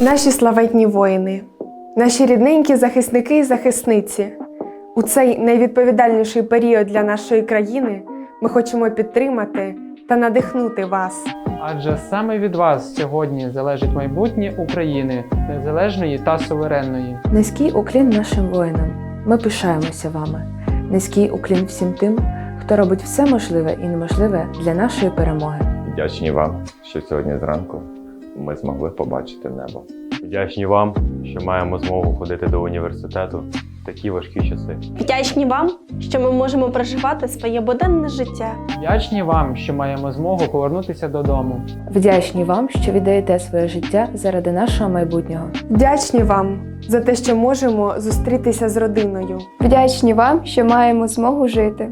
Наші славетні воїни, наші рідненькі захисники і захисниці. У цей найвідповідальніший період для нашої країни ми хочемо підтримати та надихнути вас. Адже саме від вас сьогодні залежить майбутнє України, незалежної та суверенної. Низький уклін нашим воїнам. Ми пишаємося вами. Низький уклін всім тим, хто робить все можливе і неможливе для нашої перемоги. Вдячні вам, що сьогодні зранку ми змогли побачити небо. Вдячні вам, що маємо змогу ходити до університету в такі важкі часи. Вдячні вам, що ми можемо проживати своє буденне життя. Вдячні вам, що маємо змогу повернутися додому. Вдячні вам, що віддаєте своє життя заради нашого майбутнього. Вдячні вам за те, що можемо зустрітися з родиною. Вдячні вам, що маємо змогу жити.